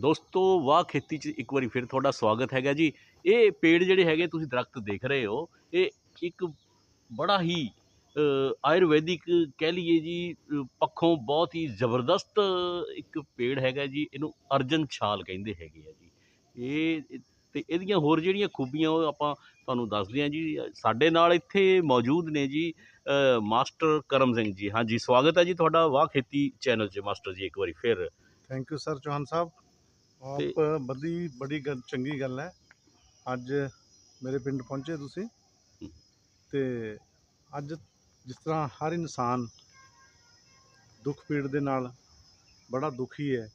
ਦੋਸਤੋ, ਵਾਹ ਖੇਤੀ 'ਚ ਇੱਕ ਵਾਰੀ ਫਿਰ ਤੁਹਾਡਾ ਸਵਾਗਤ ਹੈਗਾ ਜੀ। ਇਹ ਪੇੜ ਜਿਹੜੇ ਹੈਗੇ ਤੁਸੀਂ ਦਰਖਤ ਦੇਖ ਰਹੇ ਹੋ, ਇਹ ਇੱਕ ਬੜਾ ਹੀ ਆਯੁਰਵੈਦਿਕ ਕਹਿ ਲਈਏ ਜੀ ਪੱਖੋਂ ਬਹੁਤ ਹੀ ਜ਼ਬਰਦਸਤ ਇੱਕ ਪੇੜ ਹੈਗਾ ਜੀ, ਇਹਨੂੰ ਅਰਜਨ ਛਾਲ ਕਹਿੰਦੇ ਹੈਗੇ ਆ ਜੀ। ਇਹ, ਤੇ ਇਹਦੀਆਂ ਹੋਰ ਜਿਹੜੀਆਂ ਖੂਬੀਆਂ ਉਹ ਆਪਾਂ ਤੁਹਾਨੂੰ ਦੱਸਦੇ ਹਾਂ ਜੀ, ਸਾਡੇ ਨਾਲ ਇੱਥੇ ਮੌਜੂਦ ਨੇ ਜੀ ਮਾਸਟਰ ਕਰਮ ਸਿੰਘ ਜੀ। ਹਾਂਜੀ, ਸਵਾਗਤ ਹੈ ਜੀ ਤੁਹਾਡਾ ਵਾਹ ਖੇਤੀ ਚੈਨਲ 'ਚ ਮਾਸਟਰ ਜੀ, ਇੱਕ ਵਾਰੀ ਫਿਰ। Thank you sir Chauhan Sahib. ਆਪ ਬੜੀ ਬੜੀ ਗੱਲ ਚੰਗੀ ਗੱਲ ਹੈ। ਅੱਜ ਮੇਰੇ ਪਿੰਡ ਪਹੁੰਚੇ ਤੁਸੀਂ। ਤੇ ਅੱਜ ਜਿਸ ਤਰ੍ਹਾਂ ਹਰ ਇਨਸਾਨ ਦੁੱਖ ਪੀੜ ਦੇ ਨਾਲ ਬੜਾ ਦੁਖੀ ਹੈ।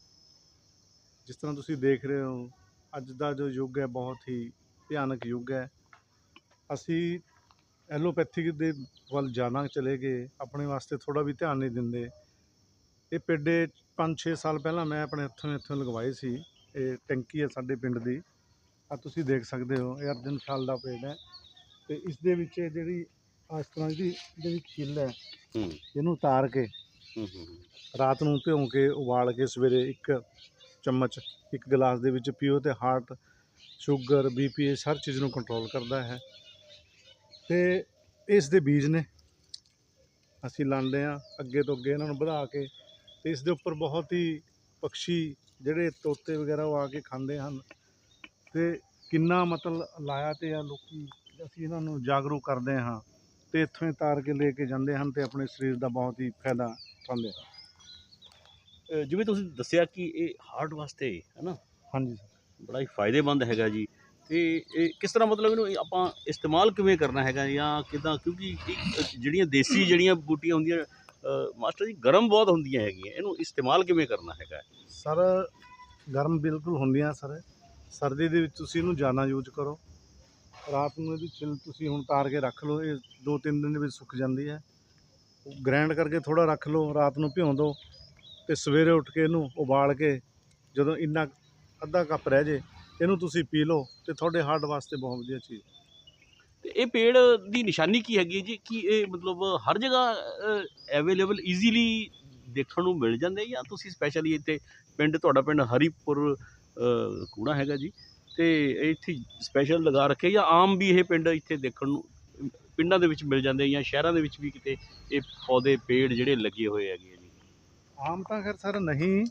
ਜਿਸ ਤਰ੍ਹਾਂ ਤੁਸੀਂ ਦੇਖ ਰਹੇ ਹੋ ਅੱਜ ਦਾ ਜੋ ਯੁੱਗ ਹੈ ਬਹੁਤ ਹੀ ਭਿਆਨਕ ਯੁੱਗ ਹੈ। ਅਸੀਂ ਐਲੋਪੈਥਿਕ ਦੇ ਵੱਲ ਜਾਣਾ ਚਲੇ ਗਏ ਆਪਣੇ ਵਾਸਤੇ ਥੋੜਾ ਵੀ ਧਿਆਨ ਨਹੀਂ ਦਿੰਦੇ। ਇਹ ਪੇਡੇ 5-6 ਸਾਲ ਪਹਿਲਾਂ ਮੈਂ ਆਪਣੇ ਹੱਥੋਂ ਇੱਥੋਂ ਲਗਵਾਏ ਸੀ। ਇਹ ਟੈਂਕੀ ਹੈ ਸਾਡੇ ਪਿੰਡ ਦੀ। ਆ ਤੁਸੀਂ ਦੇਖ ਸਕਦੇ ਹੋ ਇਹ ਅਰਜਨ ਛਾਲ ਦਾ ਪੇੜ ਹੈ। ਤੇ ਇਸ ਦੇ ਵਿੱਚ ਇਹ ਜਿਹੜੀ ਇਸ ਤਰ੍ਹਾਂ ਦੀ ਜਿਹੜੀ ਛਿੱਲ ਹੈ। ਇਹਨੂੰ ਉਤਾਰ ਕੇ। ਰਾਤ ਨੂੰ ਭਿਉਂ ਕੇ ਉਬਾਲ ਕੇ ਸਵੇਰੇ ਇੱਕ ਚਮਚ ਇੱਕ ਗਲਾਸ ਦੇ ਵਿੱਚ ਪੀਓ ਤੇ ਹਾਰਟ ਸ਼ੂਗਰ ਬੀਪੀ ਇਸ ਹਰ ਚੀਜ਼ ਨੂੰ ਕੰਟਰੋਲ ਕਰਦਾ ਹੈ। ਤੇ ਇਸ ਦੇ ਬੀਜ ਨੇ ਅਸੀਂ ਲਾਉਂਦੇ ਆ ਅੱਗੇ ਤੋਂ ਅੱਗੇ ਇਹਨਾਂ ਨੂੰ ਵਧਾ ਕੇ ਤੇ ਇਸ ਦੇ ਉੱਪਰ ਬਹੁਤ ਹੀ ਪੰਛੀ ਜਿਹੜੇ ਤੋਤੇ ਵਗੈਰਾ ਉਹ ਆ ਕੇ ਖਾਂਦੇ ਹਨ। ਤੇ ਕਿੰਨਾ ਮਤਲਬ ਲਾਇਆ ਤੇ ਆ ਲੋਕੀ ਅਸੀਂ ਇਹਨਾਂ ਨੂੰ ਜਾਗਰੂਕ ਕਰਦੇ ਹਾਂ ਤੇ ਇੱਥੋਂ ਹੀ ਤਾਰ ਕੇ ਲੈ ਕੇ ਜਾਂਦੇ ਹਨ ਤੇ ਆਪਣੇ ਸਰੀਰ ਦਾ ਬਹੁਤ ਹੀ ਫਾਇਦਾ ਉਠਾਉਂਦੇ ਹਨ। ਜਿਵੇਂ ਤੁਸੀਂ ਦੱਸਿਆ ਕਿ ਇਹ ਹਾਰਟ ਵਾਸਤੇ ਹੈ ਨਾ ਹਾਂਜੀ ਸਰ। ਬੜਾ ਹੀ ਫਾਇਦੇਮੰਦ ਹੈਗਾ ਜੀ। ਤੇ ਇਹ ਕਿਸ ਤਰ੍ਹਾਂ ਮਤਲਬ ਇਹਨੂੰ ਇਹ ਆਪਾਂ ਇਸਤੇਮਾਲ ਕਿਵੇਂ ਕਰਨਾ ਹੈਗਾ ਜਾਂ ਕਿਦਾਂ? ਕਿਉਂਕਿ ਜਿਹੜੀਆਂ ਦੇਸੀ ਜਿਹੜੀਆਂ ਬੂਟੀਆਂ ਹੁੰਦੀਆਂ ਮਾਸਟਰ ਜੀ, ਗਰਮ ਬਹੁਤ ਹੁੰਦੀਆਂ ਹੈਗੀਆਂ, ਇਹਨੂੰ ਇਸਤੇਮਾਲ ਕਿਵੇਂ ਕਰਨਾ ਹੈਗਾ? ਸਰ, ਗਰਮ ਬਿਲਕੁਲ ਹੁੰਦੀਆਂ ਸਰ। ਸਰਦੀ ਦੇ ਵਿੱਚ ਤੁਸੀਂ ਇਹਨੂੰ ਜ਼ਿਆਦਾ ਯੂਜ਼ ਕਰੋ। ਰਾਤ ਨੂੰ ਇਹਦੀ ਛਿੱਲ ਤੁਸੀਂ ਹੁਣ ਤਾਰ ਕੇ ਰੱਖ ਲਓ, ਇਹ ਦੋ ਤਿੰਨ ਦਿਨ ਦੇ ਵਿੱਚ ਸੁੱਕ ਜਾਂਦੀ ਹੈ। ਗ੍ਰਾਈਂਡ ਕਰਕੇ ਥੋੜਾ ਰੱਖ ਲਓ, ਰਾਤ ਨੂੰ ਭਿਉਂ ਦਿਓ ਤੇ ਸਵੇਰੇ ਉੱਠ ਕੇ ਇਹਨੂੰ ਉਬਾਲ ਕੇ ਜਦੋਂ ਇੰਨਾ ਅੱਧਾ ਕੱਪ ਰਹਿ ਜੇ, ਇਹਨੂੰ ਤੁਸੀਂ ਪੀ ਲਓ ਤੇ ਤੁਹਾਡੇ ਹਾਰਟ ਵਾਸਤੇ ਬਹੁਤ ਵਧੀਆ ਚੀਜ਼ ਤੇ ਇਹ ਪੇੜ ਦੀ ਨਿਸ਼ਾਨੀ ਕੀ ਹੈਗੀ ਹੈ ਜੀ ਕਿ ਇਹ ਮਤਲਬ ਹਰ ਜਗ੍ਹਾ ਅਵੇਲੇਬਲ ਈਜ਼ੀਲੀ ਦੇਖਣ ਨੂੰ ਮਿਲ ਜਾਂਦੇ ਜਾਂ ਤੁਸੀਂ ਸਪੈਸ਼ਲੀ ਇੱਥੇ ਪਿੰਡ ਤੁਹਾਡਾ ਪਿੰਡ ਹਰੀਪੁਰ ਕੂੜਾ ਹੈਗਾ ਜੀ ਤੇ ਇੱਥੇ ਸਪੈਸ਼ਲ ਲਗਾ ਰੱਖੇ ਜਾਂ ਆਮ ਵੀ ਇਹ ਪਿੰਡ ਇੱਥੇ ਦੇਖਣ ਨੂੰ ਪਿੰਡਾਂ ਦੇ ਵਿੱਚ ਮਿਲ ਜਾਂਦੇ ਜਾਂ ਸ਼ਹਿਰਾਂ ਦੇ ਵਿੱਚ ਵੀ ਕਿਤੇ ਇਹ ਪੌਦੇ ਪੇੜ ਜਿਹੜੇ ਲੱਗੇ ਹੋਏ ਹੈਗੇ ਆ ਜੀ ਆਮ ਤਾਂ ਖੈਰ ਸਰ ਨਹੀਂ।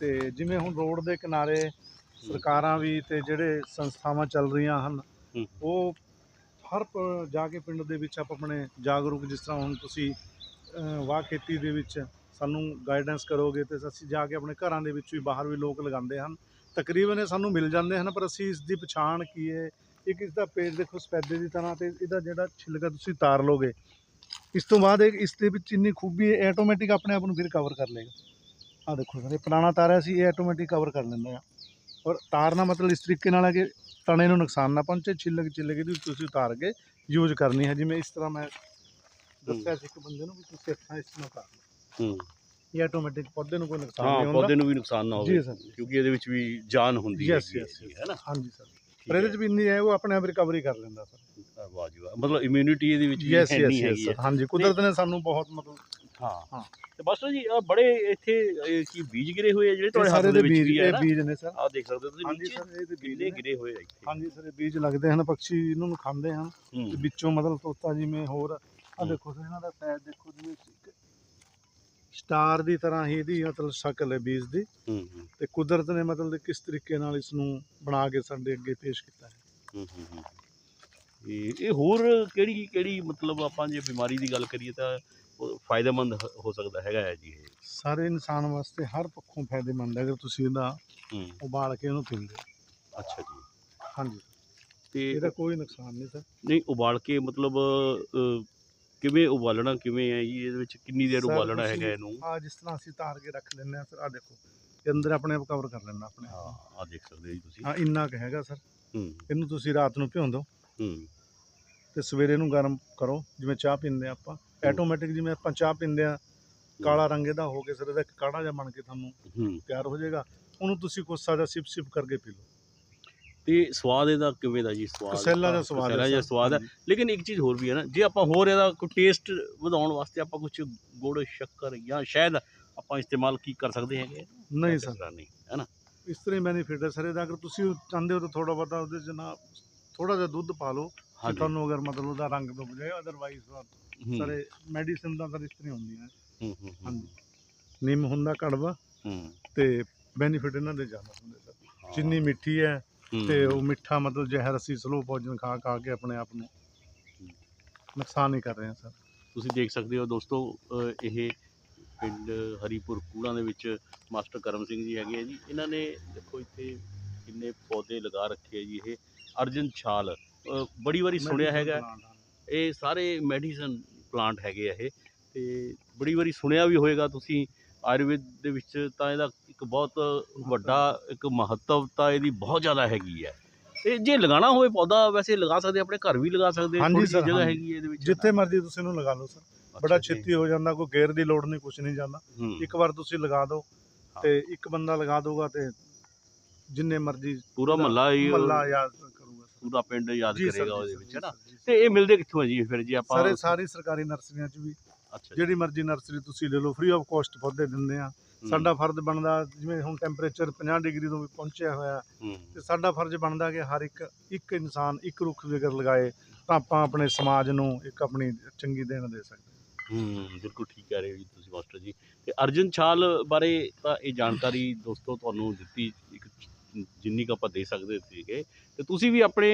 ਤੇ ਜਿਵੇਂ ਹੁਣ ਰੋਡ ਦੇ ਕਿਨਾਰੇ ਸਰਕਾਰਾਂ ਵੀ ਤੇ ਜਿਹੜੇ ਸੰਸਥਾਵਾਂ ਚੱਲ ਰਹੀਆਂ ਹਨ। ਉਹ ਹਰ ਪ- ਜਾ ਕੇ ਪਿੰਡ ਦੇ ਵਿੱਚ ਆਪ ਆਪਣੇ ਜਾਗਰੂਕ ਜਿਸ ਤਰ੍ਹਾਂ ਹੁਣ ਤੁਸੀਂ ਵਾਹ ਖੇਤੀ ਦੇ ਵਿੱਚ ਸਾਨੂੰ ਗਾਈਡੈਂਸ ਕਰੋਗੇ ਤੇ ਅਸੀਂ ਜਾ ਕੇ ਆਪਣੇ ਘਰਾਂ ਦੇ ਵਿੱਚ ਵੀ ਬਾਹਰ ਵੀ ਲੋਕ ਲਗਾਉਂਦੇ ਹਨ। ਤਕਰੀਬਨ ਇਹ ਸਾਨੂੰ ਮਿਲ ਜਾਂਦੇ ਹਨ, ਪਰ ਅਸੀਂ ਇਸ ਦੀ ਪਛਾਣ ਕੀ ਹੈ? ਇੱਕ ਇਸ ਦਾ ਪੇੜ ਦੇਖੋ ਸਪੈਦੇ ਦੀ ਤਰ੍ਹਾਂ ਤੇ ਇਹਦਾ ਜਿਹੜਾ ਛਿਲਕਾ ਤੁਸੀਂ ਤਾਰ ਲੋਗੇ ਇਸ ਤੋਂ ਬਾਅਦ ਇਹ ਇਸ ਦੇ ਵਿੱਚ ਇੰਨੀ ਖੂਬੀ ਹੈ ਆਟੋਮੈਟਿਕ ਆਪਣੇ ਆਪ ਨੂੰ ਫਿਰ ਕਵਰ ਕਰ ਲਏਗਾ। ਆ ਦੇਖੋ ਸਰ, ਇਹ ਪੁਰਾਣਾ ਤਾਰਾ ਸੀ ਇਹ ਆਟੋਮੈਟਿਕ ਕਵਰ ਕਰ ਲੈਂਦਾ ਆ ਔਰ ਤਾਰਨਾ ਮਤਲਬ ਇਸ ਤਰੀਕੇ ਨਾਲ ਹੈ ਕਿ ਤਣੇ ਨੂੰ ਨੁਕਸਾਨ ਨਾ ਪਹੁੰਚੇ ਛਿੱਲਕ ਛਿੱਲਕ ਦੀ ਤੁਸੀਂ ਉਤਾਰ ਕੇ ਯੂਜ਼ ਕਰਨੀ ਹੈ। ਜਿਵੇਂ ਇਸ ਤਰ੍ਹਾਂ ਮੈਂ ਦੱਸਿਆ ਸੀ ਇੱਕ ਬੰਦੇ ਨੂੰ ਵੀ ਤੁਸੀਂ ਇੱਥਾਂ ਇਸ ਨੂੰ ਕਰ ਲਓ। ਹੂੰ। ਇਹ ਆਟੋਮੈਟਿਕ ਪੌਦੇ ਨੂੰ ਕੋਈ ਨੁਕਸਾਨ ਨਹੀਂ ਹੁੰਦਾ। ਪੌਦੇ ਨੂੰ ਵੀ ਨੁਕਸਾਨ ਨਾ ਹੋਵੇ ਜੀ ਸਰ। ਕਿਉਂਕਿ ਇਹਦੇ ਵਿੱਚ ਵੀ ਜਾਨ ਹੁੰਦੀ ਹੈ. ਹੈ ਨਾ? ਹਾਂਜੀ ਸਰ। ਪਰ ਇਹਦੇ ਚ ਵੀ ਇੰਨੀ ਹੈ ਉਹ ਆਪਣੇ ਆਪ ਰਿਕਵਰੀ ਕਰ ਲੈਂਦਾ ਸਰ। ਵਾਹ ਜੀ ਵਾਹ। ਮਤਲਬ ਇਮਿਊਨਿਟੀ ਇਹਦੇ ਵਿੱਚ ਵੀ ਯੈਸ ਹੈਗੀ ਹੈ। ਹਾਂਜੀ ਕੁਦਰਤ ਨੇ ਸਾਨੂੰ ਬਹੁਤ ਮਤਲਬ ਹਾਂ। ਹਾਂ। ਤੇ ਮਾਸਟਰ ਜੀ ਆਹ ਬੜੇ ਇੱਥੇ ਇਹ ਕੀ ਬੀਜ ਗਿਰੇ ਹੋਏ ਆ ਜਿਹੜੇ ਤੁਹਾਡੇ ਹੱਥ ਸਾਰੇ ਦੇ ਦੇ ਵਿੱਚ ਬੀਜ ਵੀ ਇਹ ਨਾ? ਬੀਜ ਨੇ ਸਰ। ਆਹ ਦੇਖ ਸਕਦੇ ਹੋ ਤੁਸੀਂ ਹਾਂਜੀ ਸਰ ਇਹ ਤੇ ਬੀਜ ਕਿੰਨੇ ਨੇ। ਗਿਰੇ ਹੋਏ ਆ ਇੱਥੇ? ਹਾਂਜੀ ਸਰ ਇਹ ਬੀਜ ਲੱਗਦੇ ਹਨ ਪੰਛੀ ਇਹਨਾਂ ਨੂੰ ਖਾਂਦੇ ਹਨ। ਹੂੰ। ਤੇ ਵਿੱਚੋਂ ਮਤਲਬ ਤੋਤਾ ਜਿਵੇਂ ਹੋਰ ਆ ਹੂੰ। ਦੇਖੋ ਸਰ ਇਹਨਾਂ ਦਾ ਸਾਈਜ਼ ਦੇਖੋ ਜਿਵੇਂ ਸਟਾਰ ਦੀ ਤਰ੍ਹਾਂ ਹੀ ਇਹਦੀ ਮਤਲਬ ਸ਼ਕਲ ਹੈ ਬੀਜ ਦੀ। ਹੂੰ ਹੂੰ, ਤੇ ਕੁਦਰਤ ਨੇ ਮਤਲਬ ਕਿਸ ਤਰੀਕੇ ਨਾਲ ਇਸ ਨੂੰ ਬਣਾ ਕੇ ਸਾਡੇ ਅੱਗੇ ਪੇਸ਼ ਕੀਤਾ ਹੈ। ਹੂੰ ਹੂੰ, ਹੂੰ। ਇਹ ਇਹ ਹੋਰ ਕਿਹੜੀ ਕਿਹੜੀ ਮਤਲਬ ਆਪਾਂ ਜੇ ਬਿਮਾਰੀ ਦੀ ਗੱਲ ਕਰੀਏ ਤਾਂ ਫਾਇਦੇਮੰਦ ਹ- ਹੋ ਸਕਦਾ ਹੈਗਾ ਹੈ ਜੀ ਇਹ। ਸਾਰੇ ਇਨਸਾਨ ਵਾਸਤੇ ਹਰ ਪੱਖੋਂ ਫਾਇਦੇਮੰਦ ਹੈ ਅਗਰ ਤੁਸੀਂ ਇਹਦਾ ਹੂੰ। ਉਬਾਲ ਕੇ ਇਹਨੂੰ ਪੀਂਦੇ ਹੋ। ਅੱਛਾ ਜੀ। ਹਾਂਜੀ। ਤੇ ਇਹਦਾ ਕੋਈ ਨੁਕਸਾਨ ਨਹੀਂ ਸਰ। ਨਹੀਂ ਉਬਾਲ ਕੇ ਮਤਲਬ ਅ, ਕਿਵੇਂ ਉਬਾਲਣਾ ਕਿਵੇਂ ਹੈ ਜੀ? ਇਹਦੇ ਵਿੱਚ ਕਿੰਨੀ ਦੇਰ Sir, ਉਬਾਲਣਾ ਤੁਸੀਂ- ਹੈਗਾ ਇਹਨੂੰ? ਆ ਜਿਸ ਤਰ੍ਹਾਂ ਅਸੀਂ ਤਾਰ ਕੇ ਰੱਖ ਲੈਂਦੇ ਆ ਸਰ ਆ ਦੇਖੋ ਇਹ ਅੰਦਰ ਆਪਣੇ ਆਪ ਕਵਰ ਕਰ ਲੈਂਦਾ ਆਪਣੇ ਹਾਂ ਆਪ ਆ ਦੇਖ ਸਕਦੇ ਹੋ ਜੀ ਤੁਸੀਂ। ਹਾਂ ਇੰਨਾ ਕੁ ਹੈਗਾ ਸਰ। ਹੂੰ। ਇਹਨੂੰ ਤੁਸੀਂ ਰਾਤ ਨੂੰ ਭਿਉਂ ਦਿਓ ਹੂੰ। ਤੇ ਸਵੇਰੇ ਇਹਨੂੰ ਗਰਮ ਕਰੋ ਜਿਵੇਂ ਚਾਹ ਪੀਂਦੇ ਆ ਆਪਾਂ। ਆਟੋਮੈਟਿਕ ਜਿਵੇਂ ਆਪਾਂ ਚਾਹ ਪੀਂਦੇ ਆ ਕਾਲਾ ਰੰਗ ਇਹਦਾ ਹੋ ਕੇ ਸਰ ਇਹਦਾ ਇੱਕ ਕਾੜਾ ਜਿਹਾ ਬਣ ਕੇ ਤੁਹਾਨੂੰ ਤਿਆਰ ਹੋ ਜਾਏਗਾ। ਉਹਨੂੰ ਤੁਸੀਂ ਕੋਸਾ ਜਿਹਾ ਸਿਪ ਸਿਪ ਕਰਕੇ ਪੀ ਲਓ। ਤੇ ਸਵਾਦ ਇਹਦਾ ਕਿਵੇਂ ਦਾ ਜੀ? ਸਵਾਦ ਕਸੈਲਾ ਦਾ ਸਵਾਦ ਹੈ ਜਿਹਾ ਸਰ। ਸਵਾਦ ਹੈ। ਲੇਕਿਨ ਇੱਕ ਚੀਜ਼ ਹੋਰ ਵੀ ਹੈ ਨਾ ਜੇ ਆਪਾਂ ਹੋਰ ਇਹਦਾ ਕੋਈ ਟੇਸਟ ਵਧਾਉਣ ਵਾਸਤੇ ਆਪਾਂ ਕੁਝ ਗੁੜ ਸ਼ੱਕਰ ਜਾਂ ਸ਼ਹਿਦ ਆਪਾਂ ਇਸਤੇਮਾਲ ਕੀ ਕਰ ਸਕਦੇ ਹੈਗੇ ਨਹੀਂ ਸਰ। ਨਹੀਂ ਹੈ ਨਾ? ਇਸ ਤਰ੍ਹਾਂ ਹੀ ਬੈਨੀਫਿਟ ਹੈ ਸਰ ਇਹਦਾ। ਅਗਰ ਤੁਸੀਂ ਚਾਹੁੰਦੇ ਹੋ ਤਾਂ ਥੋੜਾ ਬਹੁਤਾ ਉਹਦੇ 'ਚ ਨਾ ਥੋੜਾ ਜਿਹਾ ਦੁੱਧ ਪਾ ਲਓ ਤੁਹਾਨੂੰ ਅਗਰ ਮਤਲਬ ਉਹਦਾ ਰੰਗ ਤੋਂ ਬਜਾਏ ਅਦਰਵਾਈਜ਼ ਹੂੰ, ਸਾਰੇ ਮੈਡੀਸਿਨ ਦਾ ਤਾਂ ਇਸ ਤਰ੍ਹਾਂ ਹੁੰਦੀਆਂ। ਹੂੰ, ਹੂੰ, ਹੂੰ, ਹਾਂਜੀ। ਨਿੰਮ ਹੁੰਦਾ ਕੜਵਾ ਹੂੰ, ਤੇ ਬੈਨੀਫਿਟ ਇਹਨਾਂ ਦੇ ਜ਼ਿਆਦਾ ਹੁੰਦੇ ਸਰ। ਹਾਂ, ਚੀਨੀ ਮਿੱਠੀ ਹੈ ਹੂੰ, ਤੇ ਉਹ ਮਿੱਠਾ ਮਤਲਬ ਜ਼ਹਿਰ ਅਸੀਂ ਸਲੋ ਭੋਜਨ ਖਾ ਖਾ ਕੇ ਆਪਣੇ ਆਪ ਨੂੰ ਨੁਕਸਾਨ ਹੀ ਕਰ ਰਹੇ ਹਾਂ ਸਰ। ਤੁਸੀਂ ਦੇਖ ਸਕਦੇ ਹੋ ਦੋਸਤੋ ਅ, ਇਹ ਪਿੰਡ ਹਰੀਪੁਰ ਕੂੜਾਂ ਦੇ ਵਿੱਚ ਮਾਸਟਰ ਕਰਮ ਸਿੰਘ ਜੀ ਹੈਗੇ ਆ ਜੀ। ਇਹਨਾਂ ਨੇ ਦੇਖੋ ਇੱਥੇ ਕਿੰਨੇ ਪੌਦੇ ਲਗਾ ਰੱਖੇ ਆ ਜੀ ਇਹ। ਅਰਜਨ ਛਾਲ ਅ, ਬੜੀ ਵਾਰੀ ਸੁਣਿਆ ਹੈਗਾ। ਇਹ ਸਾਰੇ ਮੈਡੀਸਨ ਪਲਾਂਟ ਹੈਗੇ ਆ ਇਹ ਤੇ ਬੜੀ ਵਾਰੀ ਸੁਣਿਆ ਵੀ ਹੋਏਗਾ ਤੁਸੀਂ ਆਯੁਰਵੇਦ ਦੇ ਵਿੱਚ ਤਾਂ ਇਹਦਾ ਇੱਕ ਬਹੁਤ ਵੱਡਾ ਇੱਕ ਮਹੱਤਵਤਾ ਇਹਦੀ ਬਹੁਤ ਜ਼ਿਆਦਾ ਹੈਗੀ ਹੈ ਤੇ ਜੇ ਲਗਾਉਣਾ ਹੋਵੇ ਪੌਦਾ ਵੈਸੇ ਲਗਾ ਸਕਦੇ ਆਪਣੇ ਘਰ ਵੀ ਲਗਾ ਸਕਦੇ ਸਰ, ਜਗ੍ਹਾ। ਹੈਗੀ ਇਹਦੇ ਵਿੱਚ ਜਿੱਥੇ ਮਰਜ਼ੀ ਤੁਸੀਂ ਇਹਨੂੰ ਲਗਾ ਲਓ ਸਰ ਬੜਾ ਜੀ। ਛੇਤੀ ਹੋ ਜਾਂਦਾ ਕੋਈ ਗੇਅਰ ਦੀ ਲੋੜ ਨਹੀਂ ਕੁਝ ਨਹੀਂ ਜਾਂਦਾ ਇੱਕ ਵਾਰ ਤੁਸੀਂ ਲਗਾ ਦਿਓ। ਤੇ ਇੱਕ ਬੰਦਾ ਲਗਾ ਦਊਗਾ ਤੇ ਜਿੰਨੇ ਮਰਜ਼ੀ ਪੂਰਾ ਮਹੱਲਾ ਹੀ ਕਰੂਗਾ ਸਰ। ਪੂਰਾ ਪਿੰਡ ਯਾਦ ਜੀ ਸਰ, ਕਰੇਗਾ ਜੀ ਉਹਦੇ ਸਰ, ਵਿੱਚ ਜੀ ਹੈ ਨਾ ਸਰ, ਜੀ ਸਰ। ਤੇ ਇਹ ਮਿਲਦੇ ਕਿੱਥੋਂ ਹੈ ਜੀ ਫਿਰ ਜੀ ਆਪਾਂ ਸਾਰੇ ਸਾਰੀ ਸਰਕਾਰੀ ਨਰਸਰੀਆਂ 'ਚ ਵੀ। ਅੱਛਾ ਜੀ, ਜਿਹੜੀ ਮਰਜ਼ੀ ਨਰਸਰੀ ਤੁਸੀਂ ਲੈ ਲਓ ਫ੍ਰੀ ਆਫ ਕਾਸਟ ਪੌਦੇ ਦਿੰਦੇ ਆ। ਹੂੰ, ਸਾਡਾ ਫਰਜ਼ ਬਣਦਾ ਜਿਵੇਂ ਹੁਣ ਟੈਂਪਰੇਚਰ 50 ਡਿਗਰੀ ਤੋਂ ਵੀ ਪਹੁੰਚਿਆ ਹੋਇਆ ਹੂੰ, ਤੇ ਸਾਡਾ ਫਰਜ਼ ਬਣਦਾ ਕਿ ਹਰ ਇੱਕ ਇੱਕ ਇਨਸਾਨ ਇੱਕ ਰੁੱਖ ਵੀ ਅਗਰ ਲਗਾਏ ਤਾਂ ਆਪਾਂ ਆਪਣੇ ਸਮਾਜ ਨੂੰ ਇੱਕ ਆਪਣੀ ਚੰਗੀ ਦੇਣ ਦੇ ਸਕਦੇ ਹਾਂ। ਹੂੰ ਬਿਲਕੁਲ ਠੀਕ ਕਹਿ ਰਹੇ ਹੋ ਜੀ ਤੁਸੀਂ ਮਾਸਟਰ ਜੀ। ਤੇ ਅਰਜਨ ਛਾਲ ਬਾਰੇ ਤਾਂ ਇਹ ਜਾਣਕਾਰੀ ਦੋਸਤੋ ਤੁਹਾਨੂੰ ਦਿੱਤੀ ਜਿੰਨੀ ਕੁ ਆਪਾਂ ਦੇ ਸਕਦੇ ਸੀਗੇ ਤੇ ਤੁਸੀਂ ਵੀ ਆਪਣੇ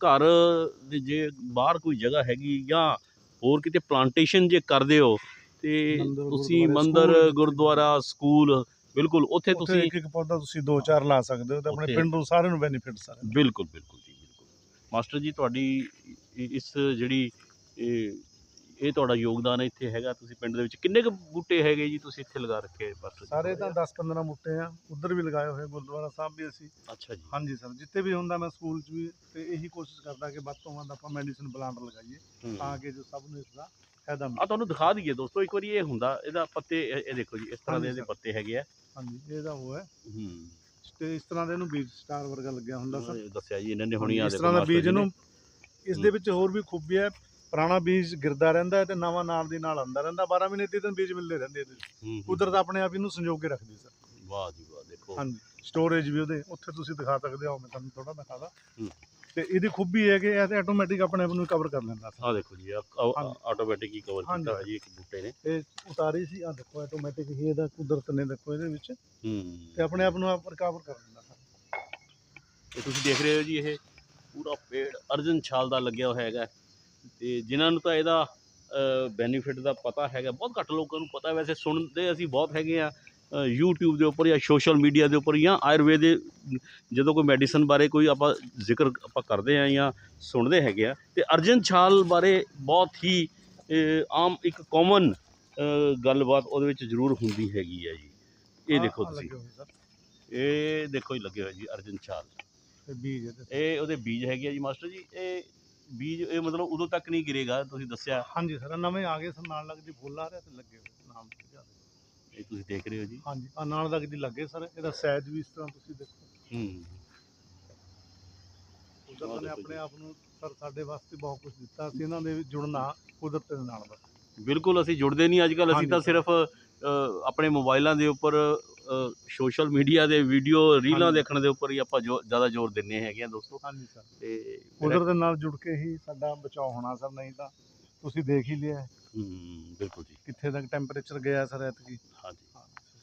ਘਰ ਦੇ ਜੇ ਬਾਹਰ ਕੋਈ ਜਗ੍ਹਾ ਹੈਗੀ ਜਾਂ ਹੋਰ ਕਿਤੇ ਪਲਾਂਟੇਸ਼ਨ ਜੇ ਕਰਦੇ ਹੋ ਤੇ ਤੁਸੀਂ ਮੰਦਿਰ ਗੁਰਦੁਆਰਾ ਸਕੂਲ ਬਿਲਕੁਲ ਉੱਥੇ ਤੁਸੀਂ ਇੱਕ ਇੱਕ ਪੌਦਾ ਤੁਸੀਂ ਦੋ ਚਾਰ ਲਾ ਸਕਦੇ ਹੋ ਤੇ ਆਪਣੇ ਪਿੰਡ ਨੂੰ ਸਾਰਿਆਂ ਨੂੰ ਬੈਨੀਫਿਟ ਸਾਰੇ ਬਿਲਕੁਲ ਬਿਲਕੁਲ ਜੀ ਬਿਲਕੁਲ। ਮਾਸਟਰ ਜੀ ਤੁਹਾਡੀ ਇਸ ਜਿਹੜੀ ਇਹ ਤੁਹਾਡਾ ਯੋਗਦਾਨ ਇੱਥੇ ਹੈਗਾ ਤੁਸੀਂ ਪਿੰਡ ਦੇ ਵਿੱਚ ਕਿੰਨੇ ਕੁ ਬੂਟੇ ਹੈਗੇ ਜੀ ਤੁਸੀਂ ਇੱਥੇ ਲਗਾ ਰੱਖੇ ਆ ਜੀ? ਸਾਰੇ ਤਾਂ 10 15 ਬੂਟੇ ਆ ਉਧਰ ਵੀ ਲਗਾਏ ਹੋਏ ਗੁਰਦੁਆਰਾ ਸਾਹਿਬ ਵੀ ਅਸੀਂ। ਅੱਛਾ ਜੀ। ਹਾਂਜੀ ਸਰ ਜਿੱਥੇ ਵੀ ਹੁੰਦਾ ਮੈਂ ਸਕੂਲ 'ਚ ਵੀ ਤੇ ਇਹੀ ਕੋਸ਼ਿਸ਼ ਕਰਦਾ ਕਿ ਵੱਧ ਤੋਂ ਵੱਧ ਆਪਾਂ ਮੈਡੀਸਿਨ ਪਲਾਂਟ ਲਗਾਈਏ। ਤਾਂ ਕਿ ਜੋ ਸਭ ਨੂੰ ਇਸ ਦਾ ਫਾਇਦਾ ਆ ਮਿਲੇ ਤੁਹਾਨੂੰ ਦਿਖਾ ਦਈਏ ਦੋਸਤੋ ਇੱਕ ਵਾਰੀ ਇਹ ਹੁੰਦਾ ਇਹਦਾ ਪੱਤੇ ਇਹ ਇਹ ਦੇਖੋ ਜੀ ਇਸ ਤਰ੍ਹਾਂ ਦੇ ਇਹਦੇ। ਪੱਤੇ ਹੈਗੇ ਆ। ਹਾਂਜੀ ਇਹਦਾ ਉਹ ਹੈ। ਹੂੰ। ਤੇ ਇਸ ਤਰ੍ਹਾਂ ਦੇ ਇਹਨੂੰ ਬੀਜ ਸਟਾਰ ਵਰਗਾ ਲੱਗਿਆ ਹੁੰਦਾ ਸਰ। ਦੱਸਿਆ ਜੀ ਇਹਨਾਂ ਨੇ ਹੁਣੀ ਆ ਇਸ ਤਰ੍ਹਾਂ ਦਾ ਬੀਜ। ਨੂੰ। ਇਸ ਦੇ ਵਿੱਚ ਹੋਰ ਵੀ ਖੂਬੀ ਹੈ ਪੁਰਾਣਾ ਬੀਜ ਗਿਰਦਾ ਰਹਿੰਦਾ ਹੈ ਤੇ ਨਵਾਂ ਨਾਲ ਦੀ ਨਾਲ ਆਉਂਦਾ ਰਹਿੰਦਾ 12 ਮਹੀਨੇ ਤੀਹ ਦਿਨ ਬੀਜ ਮਿਲਦੇ ਰਹਿੰਦੇ ਇਹਦੇ। ਹੂੰ। ਕੁਦਰਤ ਆਪਣੇ ਆਪ ਇਹਨੂੰ ਸੰਜੋਗ ਕੇ ਰੱਖਦੀ ਸਰ ਵਾਹ ਜੀ ਵਾਹ ਦੇਖੋ ਹਾਂਜੀ ਸਟੋਰੇਜ ਵੀ ਉਹਦੇ ਉੱਥੇ ਤੁਸੀਂ ਦਿਖਾ ਸਕਦੇ ਹੋ ਮੈਂ ਤੁਹਾਨੂੰ ਥੋੜਾ ਦਿਖਾਦਾ ਹੂੰ। ਤੇ ਇਹਦੀ ਖੂਬੀ ਹੈ ਕਿ ਇਹ ਤੇ ਆਟੋਮੈਟਿਕ ਆਪਣੇ ਆਪ ਨੂੰ ਕਵਰ ਕਰ ਲੈਂਦਾ ਆ ਦੇਖੋ ਜੀ ਹਾਂਜੀ। ਆਟੋਮੈਟਿਕ ਹੀ ਕਵਰ ਹਾਂਜੀ। ਕੀਤਾ ਹੋਇਆ ਜੀ ਇੱਕ ਬੂਟੇ ਨੇ ਇਹ ਉਤਾਰੀ ਸੀ ਆ ਦੇਖੋ ਆਟੋਮੈਟਿਕ ਹੀ ਇਹਦਾ ਕੁਦਰਤ ਨੇ ਦੇਖੋ ਇਹਦੇ ਵਿੱਚ ਹੂੰ ਤੇ ਆਪਣੇ ਆਪ ਨੂੰ ਆਪ ਕਵਰ ਕਰ ਲੈਂਦਾ ਸਰ ਇਹ ਤੁਸੀਂ ਦੇਖ ਰਹੇ ਹੋ ਜੀ ਇਹ ਪੂਰਾ ਪੇੜ ਅਰਜਨ ਛਾਲ ਦਾ ਲੱਗਿਆ ਹੋਇਆ ਹੈਗਾ ਤੇ ਜਿਨ੍ਹਾਂ ਨੂੰ ਤਾਂ ਇਹਦਾ ਬੈਨੀਫਿਟ ਦਾ ਪਤਾ ਹੈਗਾ ਬਹੁਤ ਘੱਟ ਲੋਕਾਂ ਨੂੰ ਪਤਾ ਵੈਸੇ ਸੁਣਦੇ ਅਸੀਂ ਬਹੁਤ ਹੈਗੇ ਆ YouTube ਦੇ ਉੱਪਰ ਜਾਂ ਸੋਸ਼ਲ ਮੀਡੀਆ ਦੇ ਉੱਪਰ ਜਾਂ ਆਯੁਰਵੇਦ ਦੇ ਜਦੋਂ ਕੋਈ ਮੈਡੀਸਨ ਬਾਰੇ ਕੋਈ ਆਪਾਂ ਜ਼ਿਕਰ ਆਪਾਂ ਕਰਦੇ ਆ ਜਾਂ ਸੁਣਦੇ ਹੈਗੇ ਆ ਤੇ ਅਰਜਨ ਛਾਲ ਬਾਰੇ ਬਹੁਤ ਹੀ ਆਮ ਇੱਕ ਕਾਮਨ ਗੱਲਬਾਤ ਉਹਦੇ ਵਿੱਚ ਜ਼ਰੂਰ ਹੁੰਦੀ ਹੈਗੀ ਹੈ ਜੀ। ਇਹ ਦੇਖੋ ਤੁਸੀਂ। ਇਹ ਦੇਖੋ ਹੀ ਲੱਗੇ ਹੋਏ ਜੀ ਅਰਜਨ ਛਾਲ। ਬੀਜ ਇਹ ਉਹਦੇ ਬੀਜ ਹੈਗੇ ਆ ਜੀ ਮਾਸਟਰ ਜੀ ਇਹ ਬੀਜ ਇਹ ਮਤਲਬ ਉਦੋਂ ਤੱਕ ਨਹੀਂ ਗਿਰੇਗਾ ਤੁਸੀਂ ਦੱਸਿਆ। ਹਾਂਜੀ ਸਰ ਨਵੇਂ ਆ ਗਏ ਸਰ ਨਾਲ ਲੱਗਦੀ ਫੁੱਲ ਆ ਰਿਹਾ ਤੇ ਲੱਗੇ ਹੋਏ ਨਾਮ ਤੇ ਜ਼ਿਆਦਾ। ਇਹ ਤੁਸੀਂ ਦੇਖ ਰਹੇ ਹੋ ਜੀ? ਹਾਂਜੀ ਆ ਨਾਲ ਲੱਗਦੀ ਲੱਗੇ ਸਰ ਇਹਦਾ ਸਾਈਜ਼ ਵੀ ਇਸ ਤਰ੍ਹਾਂ ਤੁਸੀਂ ਦੇਖੋ। ਹੂੰ। ਕੁਦਰਤ ਆਹ ਨੇ ਦੇਖੋ ਆਪਣੇ ਆਪ ਨੂੰ ਸਰ ਸਾਡੇ ਵਾਸਤੇ ਬਹੁਤ ਕੁਝ ਦਿੱਤਾ ਸੀ ਇਹਨਾਂ ਦੇ ਜੁੜਨਾ ਕੁਦਰਤ ਦੇ ਨਾਲ ਬਸ। ਬਿਲਕੁਲ ਅਸੀਂ ਜੁੜਦੇ ਨਹੀਂ ਅੱਜ ਕੱਲ ਅਸੀਂ ਹਾਂਜੀ ਤਾਂ ਸਰ। ਸਿਰਫ ਅ, ਆਪਣੇ ਮੋਬਾਈਲਾਂ ਦੇ ਉੱਪਰ ਸੋਸ਼ਲ ਮੀਡੀਆ ਦੇ ਵੀਡੀਓ ਰੀਲਾਂ। ਦੇਖਣ ਦੇ ਉੱਪਰ ਹੀ ਆਪਾਂ ਜੋ ਜ਼ਿਆਦਾ ਜ਼ੋਰ ਦਿੰਨੇ ਹੈਗੇ ਆ ਦੋਸਤੋ। ਹਾਂਜੀ ਸਰ। ਤੇ ਕੁਦਰਤ ਦੇ ਨਾਲ ਜੁੜ ਕੇ ਹੀ ਸਾਡਾ ਬਚਾਅ ਹੋਣਾ ਸਰ ਨਹੀਂ ਤਾਂ ਤੁਸੀਂ ਦੇਖ ਹੀ ਲਿਆ। ਹੈ ਬਿਲਕੁਲ ਜੀ। ਕਿੱਥੇ ਤੱਕ ਟੈਂਪਰੇਚਰ ਗਿਆ ਸਰ ਐਤਕੀ? ਹਾਂਜੀ।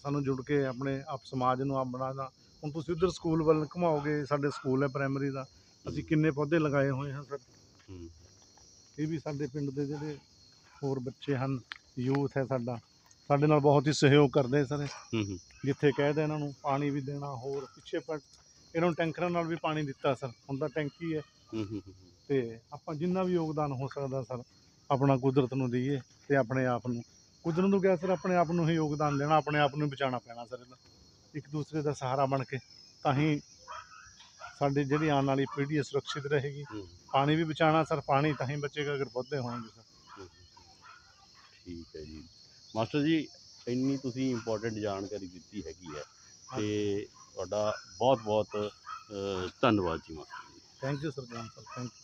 ਸਾਨੂੰ ਜੁੜ ਕੇ ਆਪਣੇ ਆਪ ਸਮਾਜ ਨੂੰ ਆਪ ਬਣਾਉਣਾ ਹੁਣ ਤੁਸੀਂ ਉਧਰ ਸਕੂਲ ਵੱਲ ਘੁਮਾਓਗੇ ਸਾਡੇ ਸਕੂਲ ਹੈ ਪ੍ਰਾਇਮਰੀ ਦਾ ਅਸੀਂ ਕਿੰਨੇ ਪੌਦੇ ਲਗਾਏ ਹੋਏ ਹਨ ਸਰ। ਹੂੰ। ਇਹ ਵੀ ਸਾਡੇ ਪਿੰਡ ਦੇ ਜਿਹੜੇ ਹੋਰ ਬੱਚੇ ਹਨ ਯੂਥ ਹੈ ਸਾਡਾ ਸਾਡੇ ਨਾਲ ਬਹੁਤ ਹੀ ਸਹਿਯੋਗ ਕਰਦੇ ਸਰ ਹੂੰ ਹੂੰ। ਜਿੱਥੇ ਕਹਿਦੇ ਇਹਨਾਂ ਨੂੰ ਪਾਣੀ ਵੀ ਦੇਣਾ ਹੋਰ ਪਿੱਛੇ ਪਰ ਇਹਨਾਂ ਨੂੰ ਟੈਂਕਰਾਂ ਨਾਲ ਵੀ ਪਾਣੀ ਦਿੱਤਾ ਸਰ ਹੁਣ ਤਾਂ ਟੈਂਕੀ ਹੈ। ਤੇ ਆਪਾਂ ਜਿੰਨਾ ਵੀ ਯੋਗਦਾਨ ਹੋ ਸਕਦਾ ਸਰ ਆਪਣਾ ਕੁਦਰਤ ਨੂੰ ਦਈਏ ਤੇ ਆਪਣੇ ਆਪ ਨੂੰ। ਕੁਦਰਤ ਨੂੰ ਕਿਹਾ ਸਰ ਆਪਣੇ ਆਪ ਨੂੰ ਹੀ ਯੋਗਦਾਨ ਦੇਣਾ ਆਪਣੇ ਆਪ ਨੂੰ ਬਚਾਉਣਾ ਪੈਣਾ ਸਰ ਇਹਦਾ। ਇੱਕ ਦੂਸਰੇ ਦਾ ਸਹਾਰਾ ਬਣ ਕੇ ਤਾਂ ਹੀ ਸਾਡੀ ਜਿਹੜੀ ਆਉਣ ਵਾਲੀ ਪੀੜ੍ਹੀ ਹੈ ਸੁਰੱਖਿਅਤ ਰਹੇਗੀ। ਪਾਣੀ ਵੀ ਬਚਾਉਣਾ ਸਰ ਪਾਣੀ ਤਾਂ ਹੀ ਬਚੇਗਾ ਅਗਰ ਪੌਦੇ ਹੋਣਗੇ ਸਰ। ਠੀਕ ਹੈ ਜੀ। ਮਾਸਟਰ ਜੀ ਇੰਨੀ ਤੁਸੀਂ ਇੰਪੋਰਟੈਂਟ ਜਾਣਕਾਰੀ ਦਿੱਤੀ ਹੈਗੀ ਹੈ ਤੇ ਤੁਹਾਡਾ ਬਹੁਤ ਬਹੁਤ ਧੰਨਵਾਦ ਜੀ master ji. Thank you sir John sir thank you